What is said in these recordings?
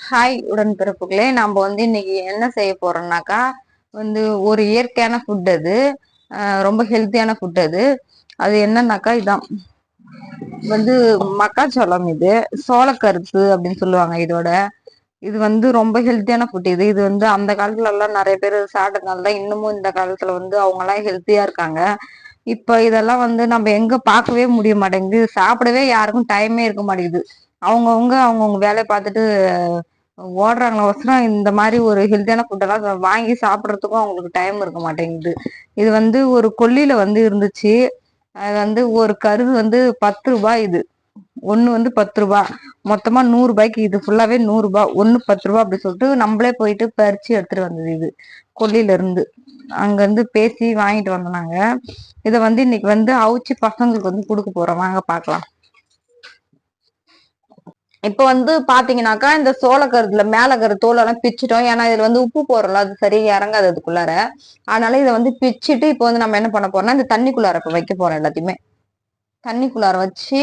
Hi உடன்பிறப்புகளே. நம்ம வந்து இன்னைக்கு என்ன செய்ய போறோம்னாக்கா வந்து ஒரு இயற்கையான ஃபுட் அது. ரொம்ப ஹெல்த்தியான ஃபுட் அது. அது என்னன்னாக்கா இதான். வந்து மக்காச்சோளம் இது. சோளக்கருத்து அப்படின்னு சொல்லுவாங்க இதோட. இது வந்து ரொம்ப ஹெல்த்தியான ஃபுட் இது. இது வந்து அந்த காலத்துல எல்லாம் நிறைய பேர் சாப்பிட்டதுனால தான் இன்னமும் இந்த காலத்துல வந்து அவங்க எல்லாம் ஹெல்த்தியா இருக்காங்க. இப்ப இதெல்லாம் வந்து நம்ம எங்க பார்க்கவே முடிய மாட்டேங்குது. சாப்பிடவே யாருக்கும் டைமே இருக்க மாட்டேங்குது. அவங்கவுங்க அவங்கவுங்க வேலையை பார்த்துட்டு ஓடுறாங்களா ஒசரம் இந்த மாதிரி ஒரு ஹெல்த்தியான ஃபுட்டெல்லாம் வாங்கி சாப்பிட்றதுக்கும் அவங்களுக்கு டைம் இருக்க மாட்டேங்குது. இது வந்து ஒரு கொல்லியில வந்து இருந்துச்சு. அது வந்து ஒரு கருது வந்து பத்து ரூபாய் இது. ஒன்று வந்து பத்து ரூபாய். மொத்தமாக நூறுரூபாய்க்கு இது ஃபுல்லாகவே நூறுரூபா ஒன்று பத்து ரூபா அப்படி சொல்லிட்டு நம்மளே போயிட்டு பறிச்சு எடுத்துகிட்டு வந்தது இது கொல்லியிலேருந்து அங்கேருந்து பேசி வாங்கிட்டு வந்தோம் நாங்கள் இதை வந்து இன்னைக்கு வந்து அவிச்சு பசங்களுக்கு வந்து கொடுக்க போகிறோம் வாங்க பார்க்கலாம். இப்ப வந்து பாத்தீங்கன்னாக்கா இந்த சோளக்கருத்துல மேல கரு தோலெல்லாம் பிச்சுட்டோம். ஏன்னா இதுல வந்து உப்பு போடுறோம்ல அது சரியா இறங்காது அதுக்குள்ளார. அதனால இதை வந்து பிச்சுட்டு இப்போ வந்து நம்ம என்ன பண்ண போறோம்னா இந்த தண்ணிக்குள்ளார இப்ப வைக்க போறோம் எல்லாத்தையுமே. தண்ணிக்குள்ளார வச்சு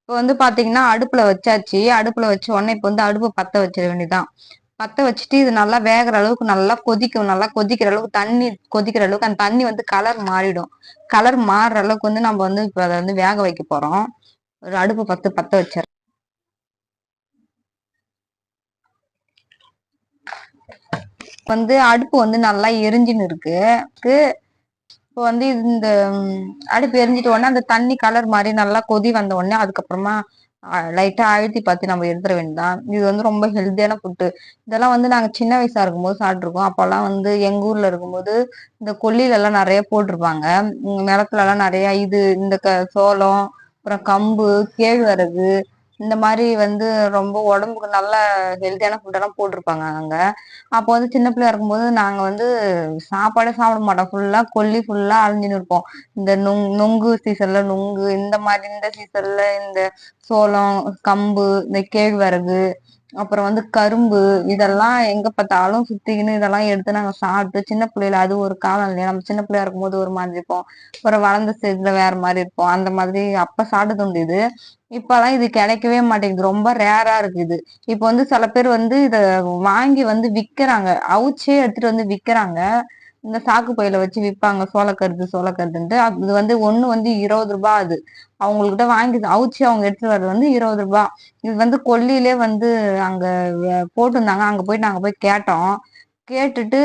இப்ப வந்து பாத்தீங்கன்னா அடுப்புல வச்சாச்சு. அடுப்புல வச்ச உடனே இப்போ வந்து அடுப்பை பத்த வச்சிட வேண்டியதுதான். பத்த வச்சுட்டு இது நல்லா வேகிற அளவுக்கு நல்லா கொதிக்கும் நல்லா கொதிக்கிற அளவுக்கு தண்ணி கொதிக்கிற அளவுக்கு அந்த தண்ணி வந்து கலர் மாறிடும். கலர் மாறுற அளவுக்கு வந்து நம்ம வந்து இப்போ அதை வந்து வேக வைக்க போறோம். ஒரு அடுப்பு பத்து பத்த வச்சிடறோம் வந்து அடுப்பு வந்து நல்லா எரிஞ்சுன்னு இருக்கு. இப்போ வந்து இந்த அடுப்பு எரிஞ்சிட்ட உடனே அந்த தண்ணி கலர் மாதிரி நல்லா கொதி வந்த உடனே அதுக்கப்புறமா லைட்டா அழுத்தி பார்த்து நம்ம எடுத்துட வேண்டியதான் இது வந்து ரொம்ப ஹெல்த்தியான ஃபுட்டு இதெல்லாம் வந்து நாங்க சின்ன வயசா இருக்கும்போது சாப்பிட்ருக்கோம் அப்பெல்லாம் வந்து எங்க ஊர்ல இருக்கும்போது இந்த கொல்லில எல்லாம் நிறைய போட்டிருப்பாங்க. நிலத்துல எல்லாம் நிறைய இது இந்த க சோளம் அப்புறம் கம்பு கேழ்வரகு இந்த மாதிரி வந்து ரொம்ப உடம்புக்கு நல்ல ஹெல்த்தியான ஃபுட்டெல்லாம் போட்டிருப்பாங்க அங்க. அப்போ வந்து சின்ன பிள்ளையா இருக்கும்போது நாங்க வந்து சாப்பாடே சாப்பிட மாட்டோம். ஃபுல்லா கொல்லி ஃபுல்லா அழிஞ்சுன்னு இருப்போம். இந்த நுங் நுங்கு சீசன்ல நுங்கு இந்த மாதிரி இந்த சீசன்ல இந்த சோளம் கம்பு இந்த கேழ்வரகு அப்புறம் வந்து கரும்பு இதெல்லாம் எங்க பார்த்தாலும் சுத்திக்கின்னு இதெல்லாம் எடுத்து நாங்க சாப்பிட்டு சின்ன பிள்ளையில அது ஒரு காலம் இல்லையா? நம்ம சின்ன பிள்ளையா இருக்கும்போது ஒரு மாதிரி இருப்போம். அப்புறம் வளர்ந்த ஸ்டேஜ்ல வேற மாதிரி இருப்போம். அந்த மாதிரி அப்ப சாப்பிட்டது உண்டு இது. இப்பெல்லாம் இது கிடைக்கவே மாட்டேங்குது. ரொம்ப ரேரா இருக்கு இது. இப்ப வந்து சில பேர் வந்து இத வாங்கி வந்து விக்கிறாங்க அவுச்சே எடுத்துட்டு வந்து விக்கிறாங்க இந்த சாக்கு பையில வச்சு விற்பாங்க. சோளக்கருது சோளக்கருதுன்ட்டு அது வந்து ஒண்ணு வந்து இருபது ரூபாய் அது. அவங்கள்கிட்ட வாங்கி அவிச்சு அவங்க எடுத்துட்டு வர்றது வந்து இருபது ரூபாய் இது வந்து கொல்லியிலே வந்து அங்க போட்டிருந்தாங்க. அங்க போய் நாங்க போய் கேட்டோம். கேட்டுட்டு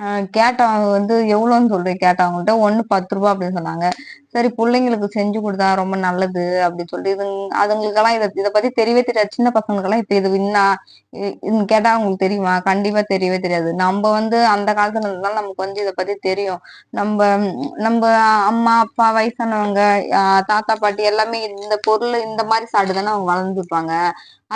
கேட்டவங்க கேட்டோம் அவங்க வந்து எவ்வளோன்னு சொல்லி கேட்டவங்கள்ட்ட அவங்கள்ட்ட ஒண்ணு பத்து ரூபா அப்படின்னு சொன்னாங்க. சரி பிள்ளைங்களுக்கு செஞ்சு கொடுத்தா ரொம்ப நல்லது அப்படின்னு சொல்லிட்டு இது அதுங்களுக்கெல்லாம் இதை இதை பத்தி தெரியவே தெரியாது. சின்ன பசங்களுக்கெல்லாம் இப்ப இது வின்னா இது கேட்டா அவங்களுக்கு தெரியுமா? கண்டிப்பா தெரியவே தெரியாது. நம்ம வந்து அந்த காலத்துல இருந்தாலும் நமக்கு வந்து இதை பத்தி தெரியும். நம்ம நம்ம அம்மா அப்பா வயசானவங்க தாத்தா பாட்டி எல்லாமே இந்த பொருள் இந்த மாதிரி சாப்பிட்டு தானே அவங்க வளர்ந்துருப்பாங்க.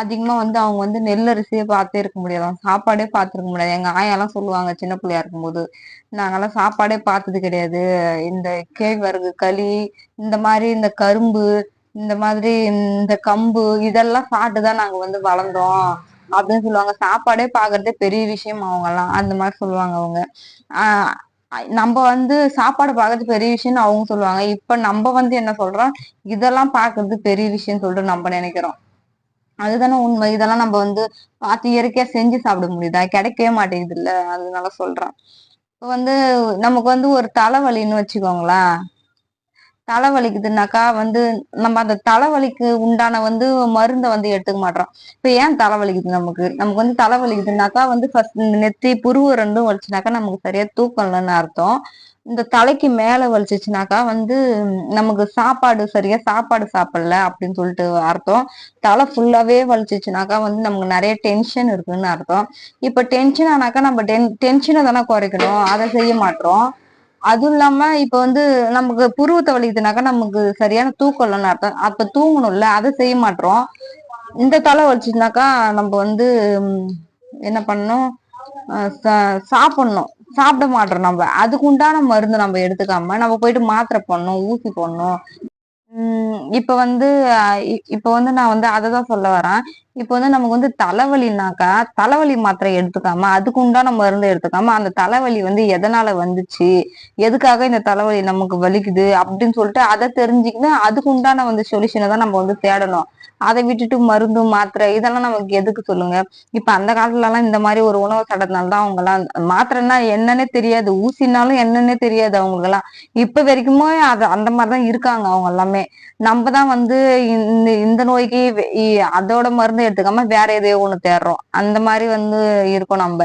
அதிகமா வந்து அவங்க வந்து நெல்லரிசியே பார்த்தே இருக்க முடியாது. சாப்பாடே பார்த்துருக்க முடியாது. எங்க ஆயாலாம் சொல்லுவாங்க சின்ன பிள்ளையா இருக்கும்போது நாங்கெல்லாம் சாப்பாடே பார்த்தது கிடையாது. இந்த கேழ்வரகு களி இந்த மாதிரி இந்த கரும்பு இந்த மாதிரி இந்த கம்பு இதெல்லாம் சாப்பிட்டுதான் நாங்க வந்து வளர்ந்தோம். அப்படின்னு சொல்லுவாங்க. சாப்பாடே பாக்குறதே பெரிய விஷயம் அவங்க எல்லாம் அந்த மாதிரி சொல்லுவாங்க அவங்க. ஆஹ் நம்ம வந்து சாப்பாடு பார்க்கறது பெரிய விஷயம்னு அவங்க சொல்லுவாங்க. இப்ப நம்ம வந்து என்ன சொல்றோம்? இதெல்லாம் பாக்குறது பெரிய விஷயம்னு சொல்லிட்டு நம்ம நினைக்கிறோம். அதுதானே உண்மை. இதெல்லாம் நம்ம வந்து பார்த்து இயற்கையா செஞ்சு சாப்பிட முடியுதா? கிடைக்கவே மாட்டேங்குது இல்ல. அதனால சொல்றேன். இப்ப வந்து நமக்கு வந்து ஒரு தலைவலின்னு வச்சுக்கோங்களேன். தலைவலிக்குதுனாக்கா வந்து நம்ம அந்த தலைவலிக்கு உண்டான வந்து மருந்தை வந்து எடுத்துக்க மாட்டோம். இப்ப ஏன் தலைவலிக்குது நமக்கு? நமக்கு வந்து தலைவலிக்குதுனாக்கா வந்து ஃபர்ஸ்ட் நெத்தி புருவ ரெண்டும் வலிச்சுனாக்கா நமக்கு சரியா தூக்கம் இல்லைன்னு அர்த்தம். இந்த தலைக்கு மேல வலிச்சிச்சுனாக்கா வந்து நமக்கு சாப்பாடு சரியா சாப்பாடு சாப்பிடல அப்படின்னு சொல்லிட்டு அர்த்தம். தலை ஃபுல்லாவே வலிச்சிச்சுனாக்கா வந்து நமக்கு நிறைய டென்ஷன் இருக்குன்னு அர்த்தம். இப்ப டென்ஷன் ஆனாக்கா நம்ம டென் டென்ஷனை தானே குறைக்கணும். அதை செய்ய மாட்டோம். அதுவும் இல்லாம இப்ப வந்து நமக்கு புருவத்தை வலிக்குதுனாக்கா நமக்கு சரியான தூக்கம் இல்லைன்னு அர்த்தம். அப்ப தூங்கணும்ல அதை செய்ய மாட்டோம். இந்த தலை வலிச்சுனாக்கா நம்ம வந்து என்ன பண்ணணும்? சாப்பிடணும். சாப்பிட மாட்டோம் நம்ம. அதுக்கு உண்டான மருந்து நம்ம எடுத்துக்காம நம்ம போயிட்டு மாத்திரை போடணும் ஊசி போடணும். உம் இப்ப வந்து அஹ் இ- இப்ப வந்து நான் வந்து அதை தான் சொல்ல வரேன். இப்போ வந்து நமக்கு வந்து தலைவலினாக்கா தலைவலி மாத்திரை எடுத்துக்காம அதுக்கு உண்டான மருந்து எடுத்துக்காம அந்த தலைவலி வந்து எதனால வந்துச்சு? எதுக்காக இந்த தலைவலி நமக்கு வலிக்குது? அப்படின்னு சொல்லிட்டு அதை தெரிஞ்சுக்கிட்டு அதுக்கு உண்டான வந்து சொல்யூஷனை தான் நம்ம வந்து தேடணும். அதை விட்டுட்டு மருந்து மாத்திரை இதெல்லாம் நமக்கு எதுக்கு சொல்லுங்க? இப்ப அந்த காலத்துல எல்லாம் இந்த மாதிரி ஒரு உணவு சடத்தினால தான் அவங்க எல்லாம் மாத்திரைன்னா என்னன்னே தெரியாது. ஊசினாலும் என்னன்னே தெரியாது அவங்களுக்கு எல்லாம் இப்ப வரைக்குமே அது அந்த மாதிரிதான் இருக்காங்க அவங்க எல்லாமே. நம்ம தான் வந்து இந்த இந்த நோய்க்கு அதோட மருந்து எடுத்துக்காம வேற எதையோ ஒண்ணு தேடுறோம். அந்த மாதிரி வந்து இருக்கோம் நம்ம.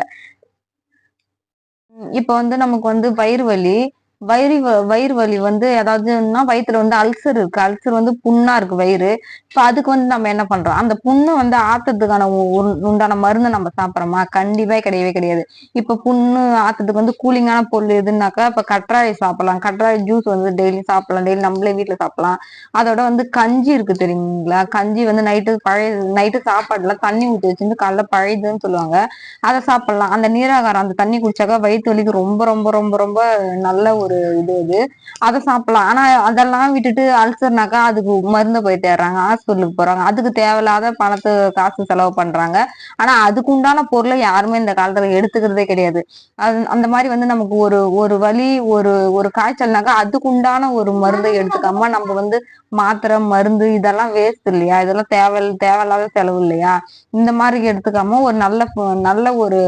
இப்ப வந்து நமக்கு வந்து வயிறு வலி வயிறு வ- வயிறு வலி வந்து ஏதாவதுன்னா வயிற்றுல வந்து அல்சர் இருக்கு. அல்சர் வந்து புண்ணா இருக்கு வயிறு. இப்போ அதுக்கு வந்து நம்ம என்ன பண்றோம்? அந்த புண்ணு வந்து ஆத்துறதுக்கான உ- உண்டான மருந்து நம்ம சாப்பிட்றோமா? கண்டிப்பா கிடையவே கிடையாது. இப்ப புண்ணு ஆத்துறதுக்கு வந்து கூலிங்கான பொருள் எதுனாக்கா இப்ப கற்றாழை சாப்பிடலாம். கற்றாழை ஜூஸ் வந்து டெய்லி சாப்பிடலாம். டெய்லி நம்மளே வீட்டுல சாப்பிடலாம். அதோட வந்து கஞ்சி இருக்கு தெரியுங்களா? கஞ்சி வந்து நைட்டு பழைய நைட்டு சாப்பாடுல தண்ணி ஊற்றி வச்சுட்டு காலைல பழையதுன்னு சொல்லுவாங்க. அதை சாப்பிடலாம். அந்த நீராகாரம் அந்த தண்ணி குடிச்சாக்கா வயிற்று வலிக்கு ரொம்ப ரொம்ப ரொம்ப ரொம்ப நல்ல ஒரு இது அது அதை சாப்பிடலாம். ஆனா அதெல்லாம் விட்டுட்டு அல்சர்னாக்கா அதுக்கு மருந்து போய் தேடுறாங்க. ஹாஸ்பிட்டலுக்கு போறாங்க. அதுக்கு தேவையில்லாத பணத்தை காசு செலவு பண்றாங்க. ஆனா அதுக்கு உண்டான பொருளை யாருமே இந்த காலத்துல எடுத்துக்கிறதே கிடையாது. அது அந்த மாதிரி வந்து நமக்கு ஒரு ஒரு வலி ஒரு ஒரு காய்ச்சல்னாக்கா அதுக்கு உண்டான ஒரு மருந்தை எடுத்துக்காம நம்ம வந்து மாத்திரை மருந்து இதெல்லாம் வேஸ்ட் இல்லையா? இதெல்லாம் தேவை தேவையில்லாத செலவு இல்லையா? இந்த மாதிரி எடுத்துக்காம ஒரு நல்ல நல்ல ஒரு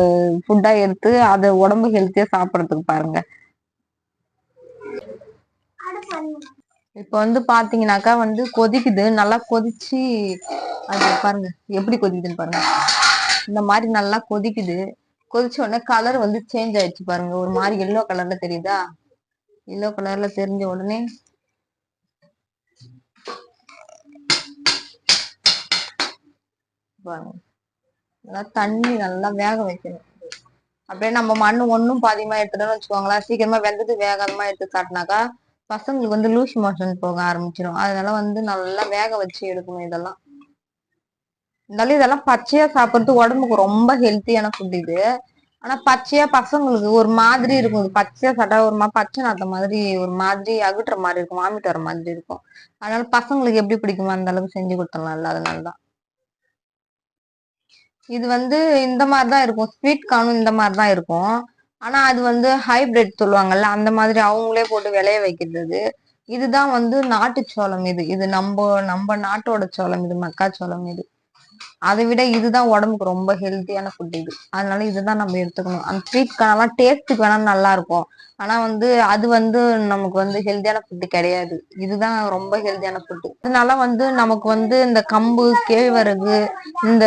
ஃபுட்டா எடுத்து அதை உடம்பு ஹெல்த்தியா சாப்பிடறதுக்கு பாருங்க. இப்போ வந்து பாத்தீங்கன்னாக்கா வந்து கொதிக்குது. நல்லா கொதிச்சு அது பாருங்க. எப்படி கொதிக்குதுன்னு பாருங்க. இந்த மாதிரி நல்லா கொதிக்குது. கொதிச்ச உடனே கலர் வந்து சேஞ்ச் ஆயிடுச்சு பாருங்க. ஒரு மாதிரி எல்லோ கலர்ல தெரியுதா? எல்லோ கலர்ல தெரிஞ்ச உடனே பாருங்க. நல்லா தண்ணி நல்லா வேக வைக்கணும். அப்படியே நம்ம மண்ணு ஒன்றும் பாதியமா எடுத்துட்டோம்னு வச்சுக்கோங்களேன். சீக்கிரமா வெந்தது வேகாதமா எடுத்து காட்டினாக்கா பசங்களுக்கு வந்து லூஸ் மோஷன் போக ஆரம்பிச்சிடும் அதனால வந்து நல்லா வேக வச்சு எடுக்கணும் இதெல்லாம். இருந்தாலும் இதெல்லாம் பச்சையா சாப்பிட்றது உடம்புக்கு ரொம்ப ஹெல்த்தியான ஃபுட் இது. ஆனா பச்சையா பசங்களுக்கு ஒரு மாதிரி இருக்கும். இது பச்சையா சாப்பிட்டா ஒரு மாதிரி பச்சை நாத்த மாதிரி ஒரு மாதிரி அகுட்டுற மாதிரி இருக்கும். வாமிட்டு வர மாதிரி இருக்கும். அதனால பசங்களுக்கு எப்படி பிடிக்குமோ அந்த அளவுக்கு செஞ்சு கொடுத்துடலாம்ல அதனாலதான் இது வந்து இந்த மாதிரி தான் இருக்கும். ஸ்வீட் கார்னும் இந்த மாதிரி தான் இருக்கும். ஆனா அது வந்து ஹைபிரிட் சொல்லுவாங்கல்ல அந்த மாதிரி அவங்களே போட்டு விளைய வைக்கிறது. இதுதான் வந்து நாட்டு சோளம் இது. இது நம்ம நம்ம நாட்டோட சோளம் இது மக்காச்சோளம் இது. அதை விட இதுதான் உடம்புக்கு ரொம்ப ஹெல்த்தியான ஃபுட் இது. அதனால இதுதான் நம்ம எடுத்துக்கணும். அந்த ஸ்வீட் கார்னெல்லாம் டேஸ்ட்டுக்கு வேணா நல்லா இருக்கும். ஆனா வந்து அது வந்து நமக்கு வந்து ஹெல்த்தியான ஃபுட் கிடையாது. இதுதான் ரொம்ப ஹெல்த்தியான ஃபுட் அதனால வந்து நமக்கு வந்து இந்த கம்பு கேழ்வரகு இந்த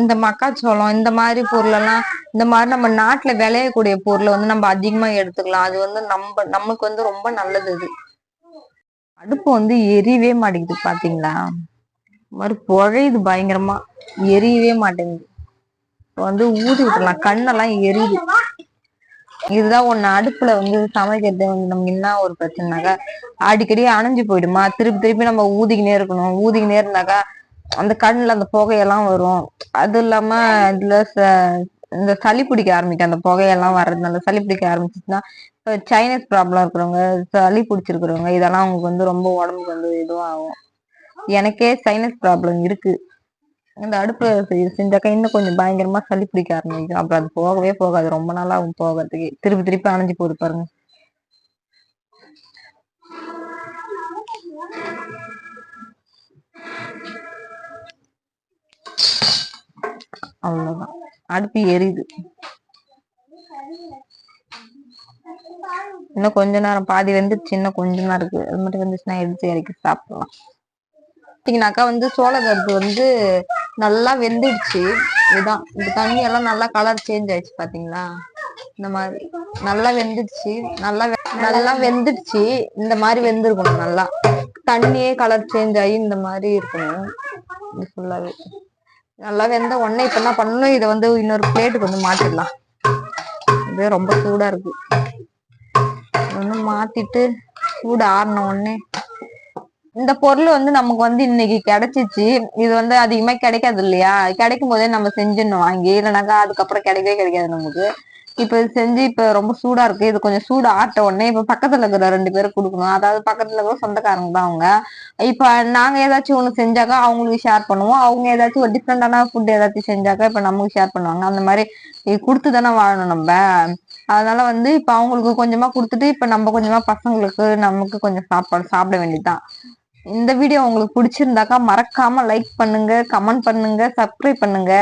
இந்த மக்காச்சோளம் இந்த மாதிரி பொருள் எல்லாம் இந்த மாதிரி நம்ம நாட்டுல விளையக்கூடிய பொருளை வந்து நம்ம அதிகமா எடுத்துக்கலாம். அது வந்து நம்ம நமக்கு வந்து ரொம்ப நல்லது அது அடுப்பு வந்து எரியவே மாட்டேங்குது பாத்தீங்களா? மாதிரி புழையுது பயங்கரமா. எரியவே மாட்டேங்குது. வந்து ஊதி விட்டுலாம் கண்ணெல்லாம் எரியுது. இதுதான் ஒண்ணு அடுப்புல வந்து சமைக்கிறது. வந்து நமக்கு என்ன ஒரு பிரச்சனைனாக்கா அடிக்கடி அணைஞ்சு போயிடுமா? திருப்பி திருப்பி நம்ம ஊதிக்கினே இருக்கணும். ஊதிக்கினே இருந்தாக்கா அந்த கண்ணுல அந்த புகையெல்லாம் வரும். அது இல்லாம இதுல ச- இந்த சளி பிடிக்க ஆரம்பிக்கும். அந்த புகையெல்லாம் வர்றதுனால சளி பிடிக்க ஆரம்பிச்சிச்சுன்னா இப்ப சைனஸ் ப்ராப்ளம் இருக்கிறவங்க சளி பிடிச்சிருக்கிறவங்க இதெல்லாம் அவங்களுக்கு வந்து ரொம்ப உடம்புக்கு வந்து இதுவாகும் ஆகும். எனக்கே சைனஸ் ப்ராப்ளம் இருக்கு. இந்த அடுப்பு செஞ்சாக்கா இன்னும் கொஞ்சம் பயங்கரமா சளி பிடிக்க ஆரம்பிக்கும். அப்புறம் அது போகவே போகாது. ரொம்ப நாளா ஆகும் போகிறதுக்கு. திருப்பி திருப்பி அணைஞ்சு போகுது பாருங்க. அவ்வளவுதான். அடுப்பு எரியுது. இன்னும் கொஞ்ச நேரம். பாதி வெந்துருச்சு. இன்னும் கொஞ்ச நேரம் இருக்கு. அது மட்டும் வந்துச்சுன்னா எடுத்து இறக்கி சாப்பிடலாம். பார்த்தீங்கன்னாக்கா வந்து சோளப்பருப்பு வந்து நல்லா வெந்துடுச்சு. இதுதான் இந்த தண்ணி எல்லாம் நல்லா கலர் சேஞ்ச் ஆயிடுச்சு பாத்தீங்களா? இந்த மாதிரி நல்லா வெந்துடுச்சு. நல்லா வெ- நல்லா வெந்துடுச்சு. இந்த மாதிரி வெந்திருக்கணும் நல்லா. தண்ணியே கலர் சேஞ்ச் ஆகி இந்த மாதிரி இருக்கணும். இது ஃபுல்லாவே நல்லா வெந்த உடனே இப்ப என்ன பண்ணணும்? இதை வந்து இன்னொரு பிளேட்டுக்கு வந்து மாற்றிடலாம் இது ரொம்ப சூடா இருக்கு. ஒண்ணு மாத்திட்டு சூடு ஆறின உடனே இந்த பொருள் வந்து நமக்கு வந்து இன்னைக்கு கிடைச்சிச்சு. இது வந்து அதிகமா கிடைக்காது இல்லையா? கிடைக்கும் போதே நம்ம செஞ்சிடணும் வாங்கி இல்லைனாக்கா அதுக்கப்புறம் கிடைக்கவே கிடைக்காது நமக்கு. இப்ப இது செஞ்சு இப்ப ரொம்ப சூடா இருக்கு. இது கொஞ்சம் சூடு ஆட்ட உடனே இப்ப பக்கத்துல இருக்கிற ரெண்டு பேரும் கொடுக்கணும். அதாவது பக்கத்துல இருக்கிற சொந்தக்காரங்க தான் அவங்க. இப்ப நாங்க ஏதாச்சும் ஒண்ணு செஞ்சாக்கா அவங்களுக்கு ஷேர் பண்ணுவோம். அவங்க ஏதாச்சும் ஒரு டிஃப்ரெண்டான ஃபுட் ஏதாச்சும் செஞ்சாக்கா இப்ப நமக்கு ஷேர் பண்ணுவாங்க. அந்த மாதிரி கொடுத்து தானே வாழணும் நம்ம. அதனால வந்து இப்ப அவங்களுக்கு கொஞ்சமா கொடுத்துட்டு இப்ப நம்ம கொஞ்சமா பசங்களுக்கு நமக்கு கொஞ்சம் சாப்பாடு சாப்பிட வேண்டியதுதான். இந்த வீடியோ உங்களுக்கு பிடிச்சிருந்தாக்கா மறக்காம லைக் பண்ணுங்க கமெண்ட் பண்ணுங்க சப்ஸ்கிரைப் பண்ணுங்க.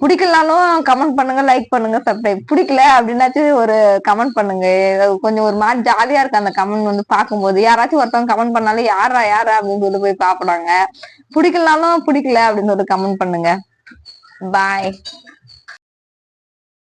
பிடிக்கலனாலும் கமெண்ட் பண்ணுங்க லைக் பண்ணுங்க சப்ஸ்கிரைப் பிடிக்கல அப்படின்னாச்சும் ஒரு கமெண்ட் பண்ணுங்க. கொஞ்சம் ஒரு மாதிரி ஜாலியா இருக்கு அந்த கமெண்ட் வந்து பார்க்கும்போது. யாராச்சும் ஒருத்தவங்க கமெண்ட் பண்ணாலும் யாரா யாரா அப்படின்னு சொல்லி போய் பாப்பிடாங்க பிடிக்கலனாலும் பிடிக்கல அப்படின்னு ஒரு கமெண்ட் பண்ணுங்க. பாய்